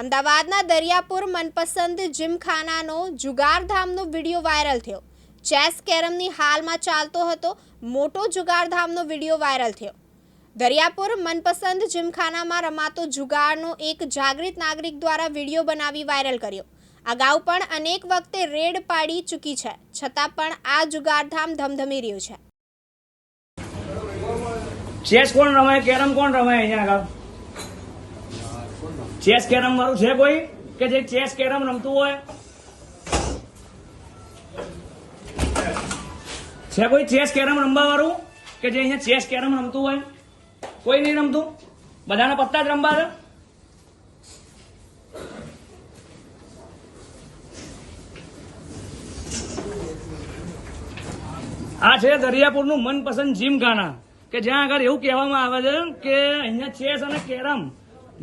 અમદાવાદના દરિયાપુર મનપસંદ જીમખાનાનો જુગારધામનો વીડિયો વાયરલ થયો. ચેસ કેરમની હાલમાં ચાલતો હતો, મોટો જુગારધામનો વીડિયો વાયરલ થયો. દરિયાપુર મનપસંદ જીમખાનામાં રમાતો જુગારનો એક જાગૃત નાગરિક દ્વારા વીડિયો બનાવી વાયરલ કર્યો. અગાઉ પણ અનેક વખતે રેડ પાડી ચૂકી છે, છતાં પણ આ જુગારધામ ધમધમી રહ્યું છે. ચેસ કોણ રમાય, કેરમ કોણ રમાય અહીંયા આગળ? ચેસ કેરમ વાળું છે કોઈ? કે જે ચેસ કેરમ રમતું હોય? છે કોઈ ચેસ કેરમ રમવા વાળું કે જે અહીંયા ચેસ કેરમ રમતું હોય? કોઈ નહીં રમતું? બધાને પત્તા જ રમવા છે આ છે દરિયાપુરનું મનપસંદ જીમખાના કે જ્યાં આગળ એવું કહેવામાં આવે છે કે અહીંયા ચેસ અને કેરમ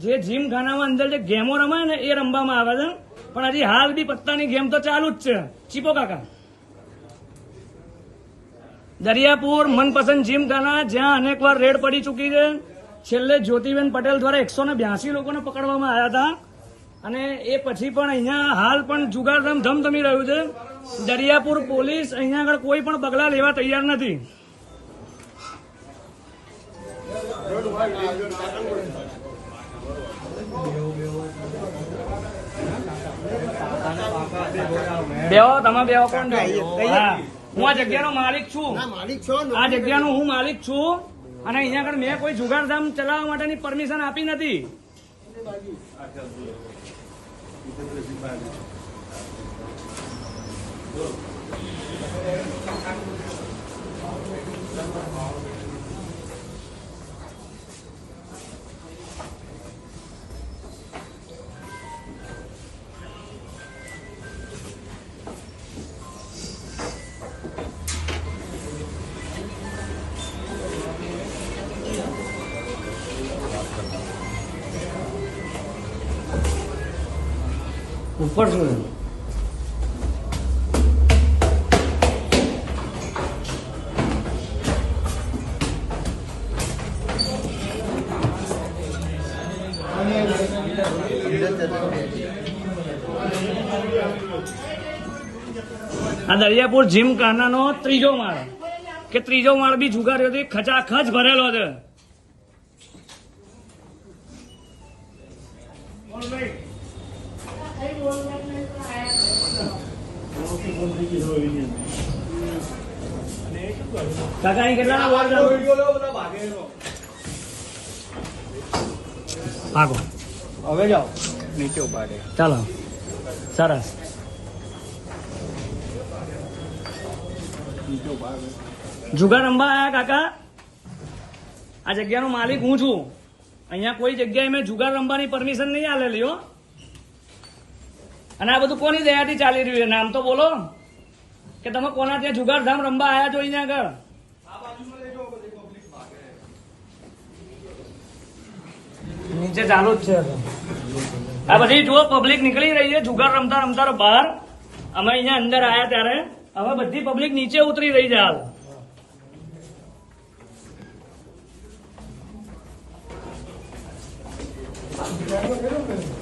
જે જીમખાનામાં અંદર જે ગેમો રમાય ને એ રમવામાં આવે છે. પણ હજી હાલ બી પત્તાની ગેમ તો ચાલુ જ છે. ચીપો કાકા. દરિયાપુર મનપસંદ જીમખાના જ્યાં અનેક વાર રેડ પડી ચૂકી છે. છેલ્લે જ્યોતિબેન પટેલ દ્વારા એકસો ને બ્યાસી લોકોને પકડવામાં આવ્યા હતા. અને એ પછી પણ અહીંયા હાલ પણ જુગારધામ ધમધમી રહ્યું છે. દરિયાપુર પોલીસ અહીંયા આગળ કોઈ પણ પગલા લેવા તૈયાર નથી. બેહો તમે બેહો કોણ હા. હું આ જગ્યાનો માલિક છું. ના માલિક છો ને આ જગ્યાનો હું માલિક છું. અને અહીંયા આગળ મેં કોઈ જુગારધામ ચલાવવા માટેની પરમિશન આપી નથી. ઉપર છે? આ દરિયાપુર જીમ કાનાનો ત્રીજો માળ કે ત્રીજો માળ બી જુગારીઓથી ખચાખચ ભરેલો છે કાકા અહીં કેટલા? ભાગો. હવે જાઓ. નીચે ઊભા ચાલો. સરસ. જુગાર રમવા આયા કાકા. આ જગ્યાનો માલિક હું છું. અહીંયા કોઈ જગ્યાએ મેં જુગાર રમવાની પરમિશન નહીં આલેલી હો. અને આ બધું કોની દયાથી ચાલી રહ્યું છે? નામ તો બોલો. કે તમે કોના ત્યાં જુગારધામ રમવા આવ્યા છો અહીંયા આગળ? નીચે ચાલુ જ છે આ બધી જુઓ પબ્લિક નીકળી રહી છે, જુગાર રમતા રમતા બહાર. અમે અહીંયા અંદર આવ્યા ત્યારે. હવે બધી પબ્લિક નીચે ઉતરી રહી છે હાલ. Thank નીચે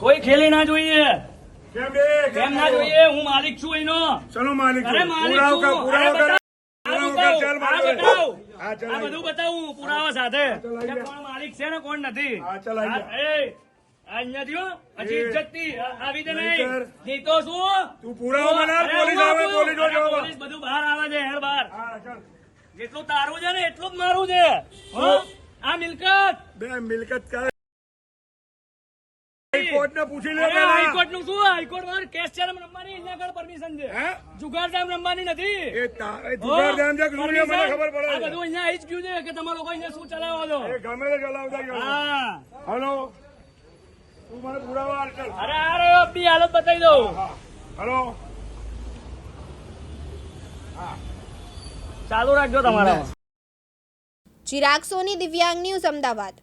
કોઈ ખેલી ના જોઈએ. કેમ બે? કેમ ના જોઈએ? હું માલિક છું એનો. ચલો માલિક અરે માલિક પુરાવો છું. આ બધું બતાવું પુરાવા સાથે. જા. કોણ માલિક છે ને કોણ નથી? અહીંયા થયો? પછી ઇજ્જતથી આવી દે નહીં નહીં. તો શું? તું પુરાવો બના, પોલીસ આવે, પોલીસ બધું બહાર આવે છે હેર બહાર. જેટલું તારું છે ને એટલું જ મારું છે. હો? આ મિલકત. બે મિલકત હાઈકોર્ટ ને પૂછી લે હાઈકોર્ટનું શું? હાઈકોર્ટમાં કેસ છે રમવાની અહીંયા આગળ પરમિશન છે. હે? જુગાર ટાઈમ રમવાની નથી. એ તા- જુગાર ધામ છે મને ખબર આ બધું અહીંયા આવી જ ગયું છે કે તમે લોકો અહીંયા શું ચલાવો છો? એ ગમે તે ચલાવતા હા. હેલો? તું મને પુરાવા આલ કર અરે આ રહ્યો બી હાલત બતાવી દઉં. હલો? ચાલુ રાખજો તમારા. ચિરાગ સોની દિવ્યાંગ ન્યૂઝ અમદાવાદ.